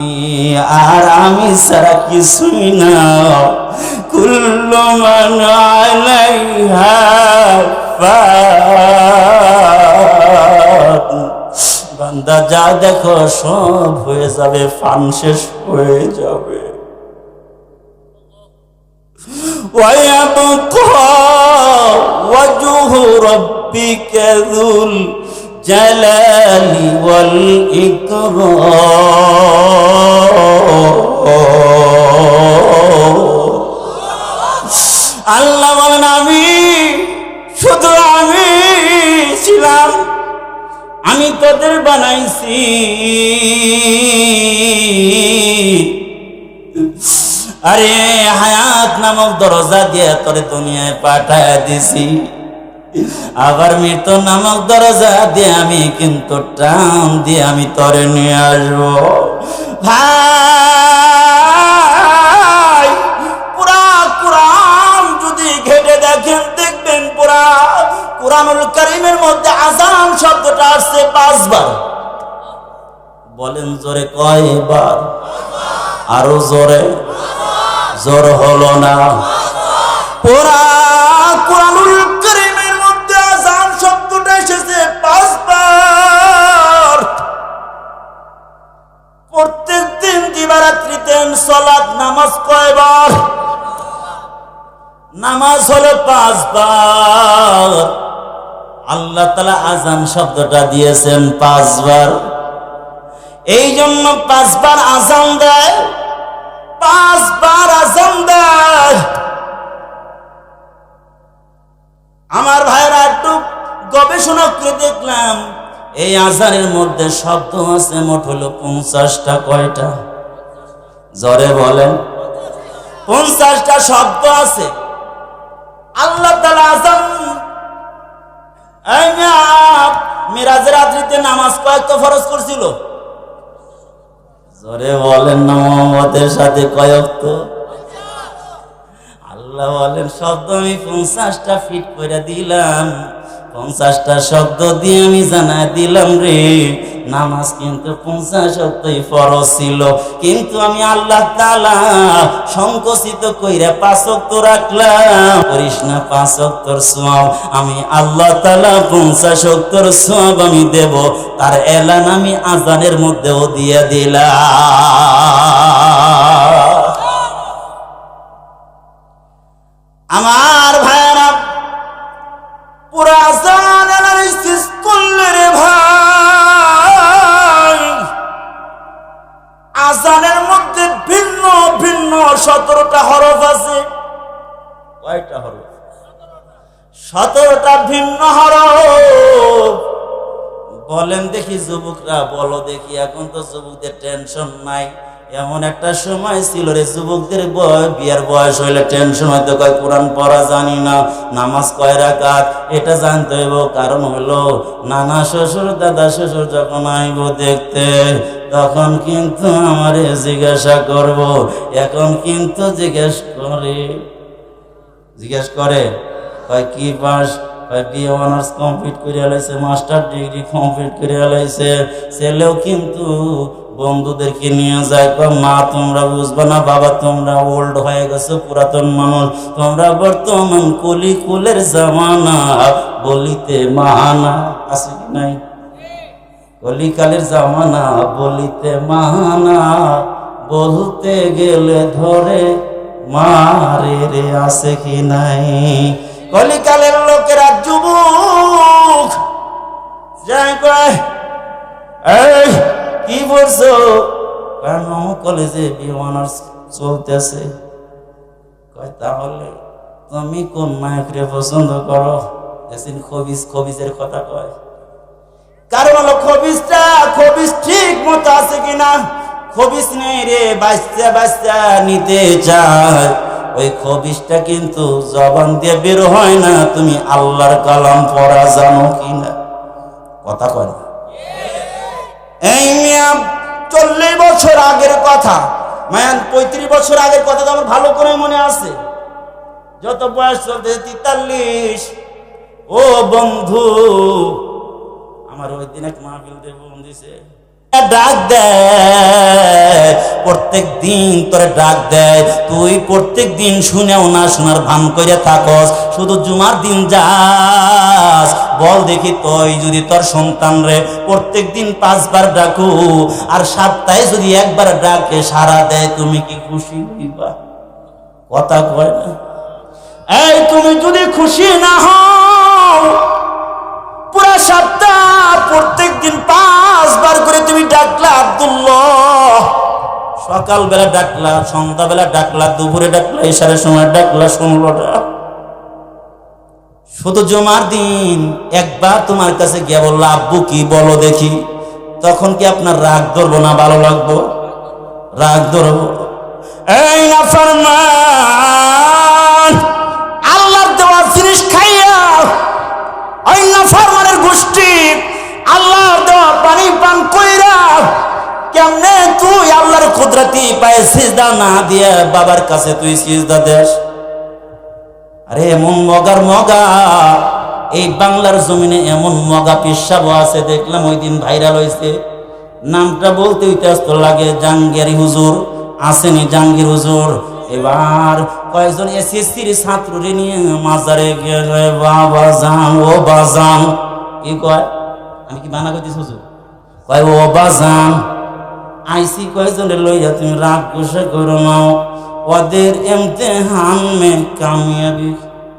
আর আমি সারা কিছুই না কুল্লু মান আলাইহা ফান। বান্দা যা দেখো সব হয়ে যাবে ফান শেষ হয়ে যাবে ويبقى وجه ربك ذو الجلال والإكرام আল্লাহ বলেন আমি শুধু আমি ছিলাম আমি তোদের বানাইছি আরে হায়াত নামক দরজা দিয়ে তোরে দুনিয়ায় পাঠায় দিছি আবার মৃত্যু নামক দরজা দিয়ে আমি কিন্তু টান দিয়ে আমি তরে নিয়ে আসব। পুরা কোরআন যদি ঘেটে দেখেন, দেখবেন পুরা কোরআনুল করিমের মধ্যে আজান শব্দটা আসছে পাঁচবার। বলেন জোরে কয়বার? আরও জোরে। জোর হলো না। পুরা নামাজ কয়বার? নামাজ হলো পাঁচবার। আল্লাহ তালা আজান শব্দটা দিয়েছেন পাঁচবার। এই জন্য পাঁচবার আজান দেয়, পাঁচবার আজান দেয়। আমার ভাইরা একটু গবেষণা করে দেখলাম, এই আজানের মধ্যে শব্দ আছে, মোট হলো পঞ্চাশটা, কয়টা? জরে বলেন। পঞ্চাশটা শব্দ আছে। আল্লাহ তালা মিয়া, মিরাজের রাত্রিতে নামাজ কয়েকটা ফরজ করছিল? জোরে বলেন মোহাম্মদের সাথে কয়েক তো। আল্লাহ বলেন শব্দ আমি পঞ্চাশটা ফিট করে দিলাম। পঞ্চাশটা শব্দ দিয়ে আমি জানাই দিলাম রে। নামাজ কিন্তু পঞ্চাশ অক্টই ফরজ ছিল। কিন্তু আমি আল্লাহ তালা সংকোচিত কইরা পাঁচ অক্ট রাখলাম। করিস না পাঁচ অক্টর সোয়াব, আমি আল্লাহ তালা পঞ্চাশ অক্টর সোয়াব আমি দেব। তার এলান আমি আজানের মধ্যেও দিয়ে দিলাম। আমার ভাইরা পুরা সতেরোটা ভিন্ন হরফ। বলেন দেখি যুবকরা, বলো দেখি, এখন তো যুবকদের টেনশন নাই। এমন একটা সময় ছিল রে, যুবকদের বয়, বিয়ার বয়স হইলে টেনশন হয়তো কয় কোরআন পড়া জানি না, নামাজ কয় রাকাত, এটা জানতে হইব, কারণ হলো নানা শ্বশুর, দাদা শ্বশুর যখন আইব দেখতে, তখন কিন্তু আমারে জিজ্ঞাসা করব, এখন কিন্তু জিজ্ঞেস করে জিজ্ঞেস করে। কয়, কি পাস? বিএ অনার্স কমপ্লিট করে আলাইছে মাস্টার ডিগ্রি কমপ্লিট করে আলাইছে ছেলেও কিন্তু বন্ধুদেরকে নিয়ে যায় মা, তোমরা বুঝবে না, বাবা, তোমরা ওল্ড হয়ে গেছো, পুরাতন মানুষ। তোমরা বর্তমান কলি কুলের জামানা, বলিতে মাহানা, আছে কি নাই? কলিকালের জামানা, বলিতে মাহানা, বলতে গেলে ধরে, মারে রে, আছে কি নাই? কলিকালের লোকেরা যুবক। যাই কি বলছো কারণ কলেজে বিয়ে অনার্স চলতেছে। তাহলে তুমি কোন মায়করে পছন্দ করো? যেদিন খবিজ খবিজের কথা কয়। কারণ হলো খবিসটা, খবিস ঠিক মতো আছে কিনা? খবিস নেই রে বাচ্চা বাচ্চা নিতে চায়। ওই খবিসটা কিন্তু জবান দিয়ে বের হয় না, তুমি আল্লাহর কালাম পড়া জানো কিনা? কথা কয় না। এই মিয়া, চল্লিশ বছর আগের কথা। মায়ান, পঁয়ত্রিশ বছর আগের কথা তো আমার ভালো করে মনে আছে। যত বয়স চলতে তেতাল্লিশ। ও বন্ধু, আমার ওই দিন এক মাহফিল দিছে ডাক দেয়। প্রত্যেক দিন তোরে ডাক দেয়, তুই প্রত্যেক দিন শুনেও না শোনার ভান করে থাকস, শুধু জুমার দিন যাস। বল দেখি তুই যদি তোর সন্তান রে প্রত্যেক দিন পাঁচবার ডাকু, আর সপ্তাহে যদি একবার ডাকে, সারা দেয়, তুমি কি খুশি হইবা? কথা কয় না? এই, তুমি যদি খুশি না হও, পুরা সপ্তাহ প্রত্যেক দিন পাঁচবার করে তুমি ডাকলা আব্দুল্লাহ। সকালবেলা ডাকলা, সন্ধ্যাবেলা ডাকলা, দুপুরে ডাকলা এসারের সময় ডাকলা, শুনলোটা। শুধু জমার দিন, একবার তোমার কাছে গিয়ে বলল, আব্বু, কি বলো দেখি? তখন কি আপনার রাগ ধরবো না, ভালো লাগবো? রাগ ধরবো? এই না সিজদা না দিয়ে বাবার কাছে তুই সিজদা দেস। আরে, এমন মগার মগা। এই বাংলার জমিনে এমন মগা পিসাব আছে, দেখলাম ওই দিন ভাইরাল হয়েছে নামটা বলতে ইতিহাস তো লাগে জাঙ্গিয়ারি হুজুর, আসেনি জাঙ্গির হুজুর। এবার কয়েকজন এসএসসির ছাত্ররে নিয়ে মাজারে গেলে, বাবা যান ও বাজান। কি কয়? আমি কি বানা করতেছি হুজুর? কয়, ও বাজান আইসি কয়জনে লইয়া তুমি রাগ গুসা করো নাও ওদের এমতেহান মে কামিয়াবি।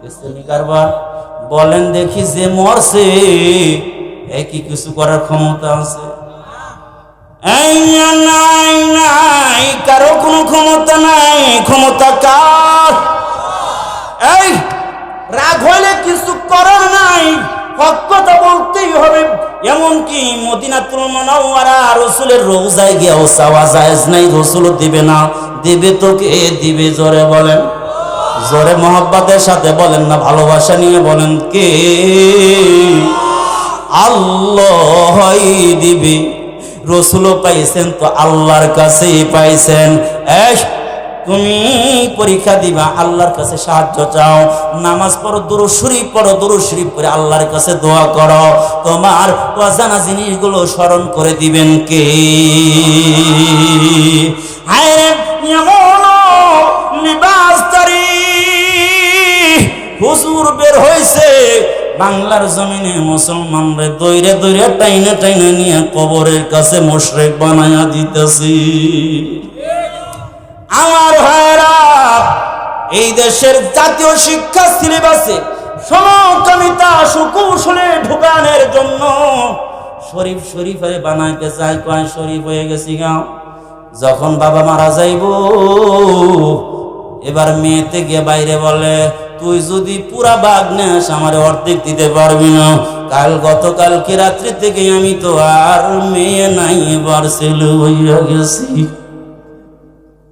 দেখছেন কারবার। বলেন দেখি যে মরছে এ কি কিছু করার ক্ষমতা আছে। নাই নাই, কারও কোনো ক্ষমতা নাই। ক্ষমতা কার? এই, রাগ হইলে কিছু করার নাই। হক কথা বলতেই হবে। এমনকি মদিনাতুল মুনাওয়ারা রসুলের রোজায় গিয়েও চাওয়া জায়েজ নাই, রসুল দিবে না। দিবে তোকে দিবে জোরে বলেন। জোরে মোহাব্বতের সাথে বলেন না, ভালোবাসা নিয়ে বলেন কে? আল্লাহ দিবে। রসুলও পাইছেন তো আল্লাহর কাছেই পাইছেন। এস তুমি পরীক্ষা দিবা, আল্লাহর কাছে সাহায্য চাও। নামাজ পড়ো, দুরু শরীফ পড়ো, দুরু শরীফ করে আল্লাহর কাছে দোয়া করো। তোমার অজানা জিনিসগুলো স্মরণ করে দিবেন কে? হুজুর বের হয়েছে। বাংলার জমিনে মুসলমানরে দৈরে দৈরে টাইনে টাইনে নিয়ে কবরের কাছে মোশরেক বানায়া দিতেছি। আমার ভাইরা এই দেশের জাতীয় শিক্ষা সিলেবাসে সমকামিতা সুকৌশলে ঢুকানোর জন্য শরীফ শরীফ হয়ে বানাইতে চাই। কয় শরীফ হয়ে গেছি গাও যখন বাবা মারা যাইব, এবার মেয়েতে গিয়ে বাইরে বলে, তুই যদি পুরা বাঘ নেস, আমার অর্ধেক দিতে পারবি না। কাল গতকালকে রাত্রি থেকে আমি তো আর মেয়ে নাই, এবার ছেলে হইয়া গেছি।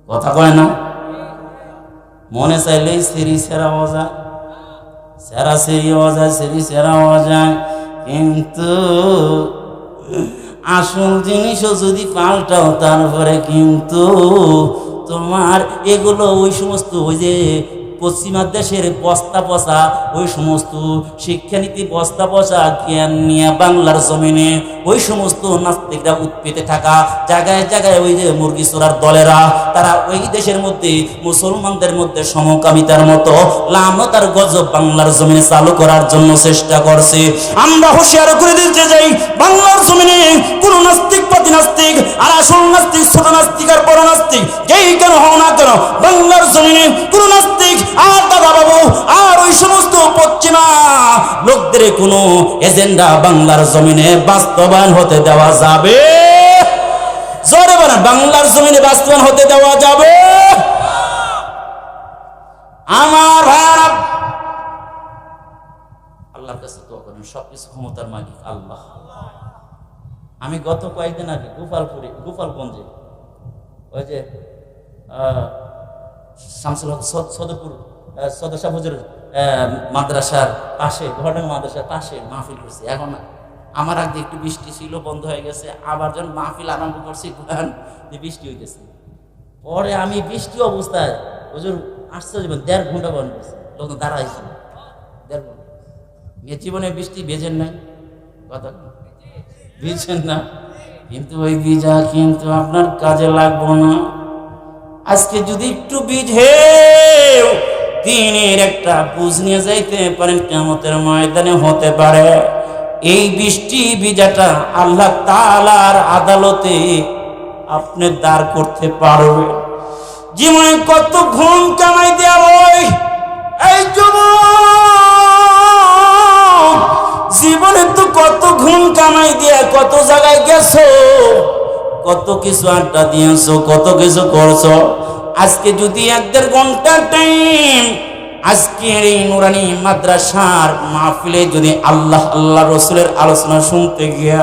কথা কয় না? মনে চাইলেই সেরি সেরা হওয়া যায় সেরা সেরি হওয়া যায় সেরি সেরা হওয়া যায় কিন্তু আসল জিনিসও যদি পাল্টাও, তারপরে কিন্তু তোমার এগুলো ওই সমস্ত ওই যে পশ্চিমা দেশের বস্তা পচা, ওই সমস্ত শিক্ষানীতি বস্তা পচা, জ্ঞান নিয়ে বাংলার জমিনে ওই সমস্ত নাস্তিকরা উৎপেতে থাকা। জায়গায় জায়গায় ওই যে মুরগি চোরার দলেরা, তারা ওই দেশের মধ্যে, মুসলমানদের মধ্যে সমকামিতার মতো লামতার গজব বাংলার জমিনে চালু করার জন্য চেষ্টা করছে। আমরা হুঁশিয়ার করে দিতে যাই বাংলার জমিনে কোন নাস্তিক পাতি নাস্তিক আর আসল নাস্তিক, ছোট নাস্তিক আর বড় নাস্তিক, যেই কেন হও না কেন, বাংলার জমিনে কোন নাস্তিক আর দাদা বাবু আর ওই সমস্ত পশ্চিমা লোকদের কোনো এজেন্ডা বাংলার জমিনে বাস্তবায়ন হতে দেওয়া যাবে? জোরে বলেন, বাংলার জমিনে বাস্তবায়ন হতে দেওয়া যাবে? আমার আল্লাহর কাছে সবকিছু ক্ষমতার মালিক আল্লাহ। আমি গত কয়েকদিন আগে গোপালপুরে, গোপালগঞ্জে, ওই যে শামসুল হক সদরপুর সদস্য হুজুর মাদ্রাসার পাশে ঘটনা মাদ্রাসার পাশে মাহফিল করছি। এখন আমার আগে একটু বৃষ্টি ছিল, বন্ধ হয়ে গেছে। আবার যখন মাহফিল আরম্ভ করছি ঘুরান যে বৃষ্টি হইতেছে। পরে আমি বৃষ্টি অবস্থায়, হুজুর জীবন দেড় ঘণ্টা বন্ধ করছে লোকজন দাঁড়াইছিল দেড় ঘণ্টা। জীবনে বৃষ্টি ভেজেন নাই। কথা ভিজছেন না। কিন্তু ওই বীজা কিন্তু আপনার কাজে লাগবো না। আজকে যদি একটু বিঝেও দিনের একটা বুঝ নিয়ে যাইতে পারেন কেমতের ময়দানে হতে পারে। এই বৃষ্টি বিজাটা আল্লাহ তালার আদালতে আপনি দাঁড় করতে পারবে জীবনে কত ঘুম কামাই দেওয়া এই জীবনে তো কত ঘুম কামাই দিয়া, কত জায়গায় গেছো? কত কিছু আড্ডা দিয়েছ, কত কিছু করছ? আজকে যদি এক দেড় ঘণ্টা টাইম আজকের এই নুরানি মাদ্রাসার মাহফিলে যদি আল্লাহ আল্লাহ রসুলের আলোচনা শুনতে গিয়া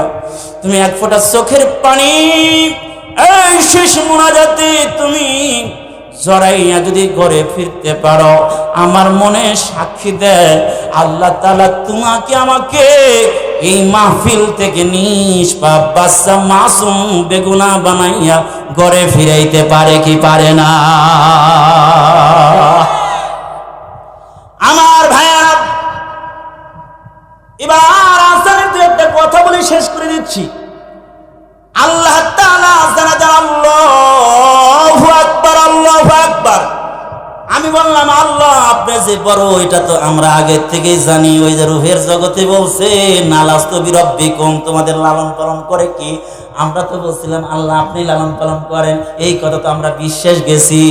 তুমি এক ফোঁটা চোখের পানি, এই শেষ মোনাজাতে তুমি জড়াইয়া যদি ঘরে ফিরতে পারো, আমার মনে সাক্ষী দেয়, আল্লাহ তালা তোমাকে আমাকে এই মাহফিল থেকে নিষ্পাপ বাচ্চা মাসুম বেগুনা বানাইয়া ঘরে ফিরাইতে পারে কি পারে না? আমার ভাইয়ারা, এবার আসানের দু একটা কথা বলে শেষ করে দিচ্ছি। আল্লাহ তাআলা জানা আমি বললাম, আল্লাহ, আপনি যে বড়, এটা তো আমরা আগে থেকেই জানি। ওই যে রুহের জগতে বলছে বিরব্বিকুম, তোমাদের লালন পালন করে কি? আমরা তো বলছিলাম, আল্লাহ, আপনি লালন পালন করেন। এই কথা তো আমরা বিশ্বাস গেছি।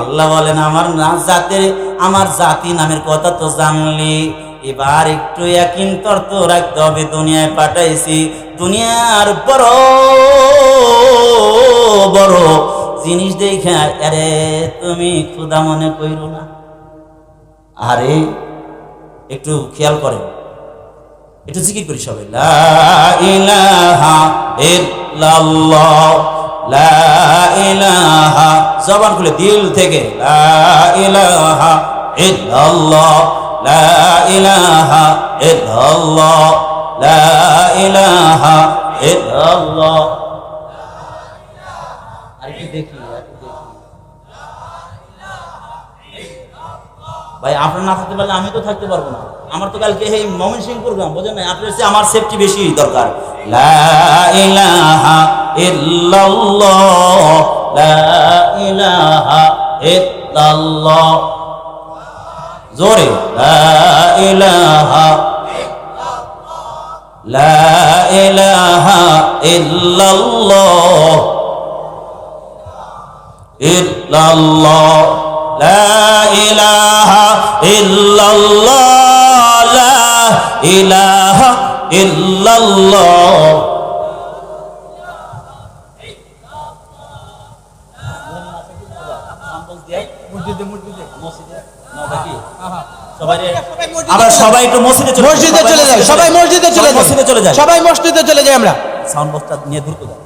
আল্লাহ বলেন, আমার না, জাতের, আমার জাতি নামের কথা তো জানলি। এবার একটু একিন তর্ত রাখতে হবে, দুনিয়ায় পাঠাইছি। দুনিয়ার বড় বড় জিনিস দেখে আরে তুমি ক্ষুদা মনে কইরো না। আরে, একটু খেয়াল করেন। একটু জিকির করি সবাই। লা ইলাহা ইল্লাল্লাহ, লা ইলাহা জবান খুলে দিল থেকে, লা ইলাহা ইল্লাল্লাহ, লা ইলাহা ইল্লাল্লাহ, লা ইলাহা ইল্লাল্লাহ। ভাই, আপনার না থাকতে পারলে আমি তো থাকতে পারব না। আমার তো কালকে এই মমিন সিং প্রোগ্রাম বোঝেন না আপনার চেয়ে আমার সেফটি বেশি দরকার। লা ইলাহা ইল্লাল্লাহ, লা ইলাহা ইল্লাল্লাহ। জোরে, লা ইলাহা লা ইলাহা ইল্লাল্লাহ। ইল্লাল্লাহ লা ইলাহা ইল্লাল্লাহ লা ইলাহা ইল্লাল্লাহ। মসজিদে মসজিদে। আমরা সবাই একটু মসজিদে চলে মসজিদে চলে যাই সবাই মসজিদে চলে যাই মসজিদে চলে যায়। সবাই মসজিদে চলে যাই আমরা। সাউন্ড বক্সটা নিয়ে দ্রুত যাও